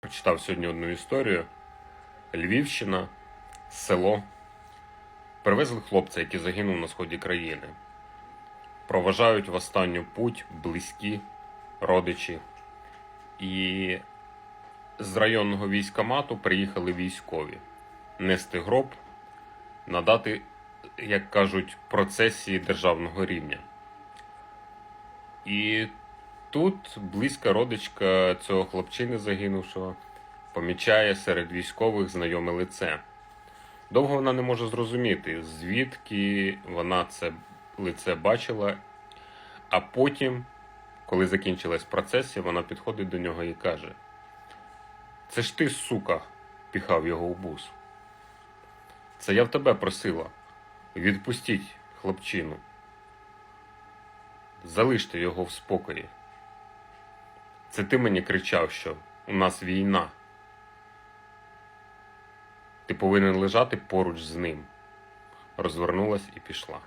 Прочитав сьогодні одну історію. Львівщина, село. Привезли хлопця, який загинув на сході країни. Проважають в останню путь близькі, родичі. І з районного військомату приїхали військові нести гроб, надати, як кажуть, процесії державного рівня. І тут близька родичка цього хлопчини загинувшого помічає серед військових знайоме лице. Довго вона не може зрозуміти, звідки вона це лице бачила, а потім, коли закінчилась процесія, вона підходить до нього і каже: Це ж ти, сука, піхав його у бус. Це я в тебе просила. Відпустіть хлопчину. Залиште його в спокої. Це ти мені кричав, що у нас війна. Ти повинен лежати поруч з ним. Розвернулась і пішла.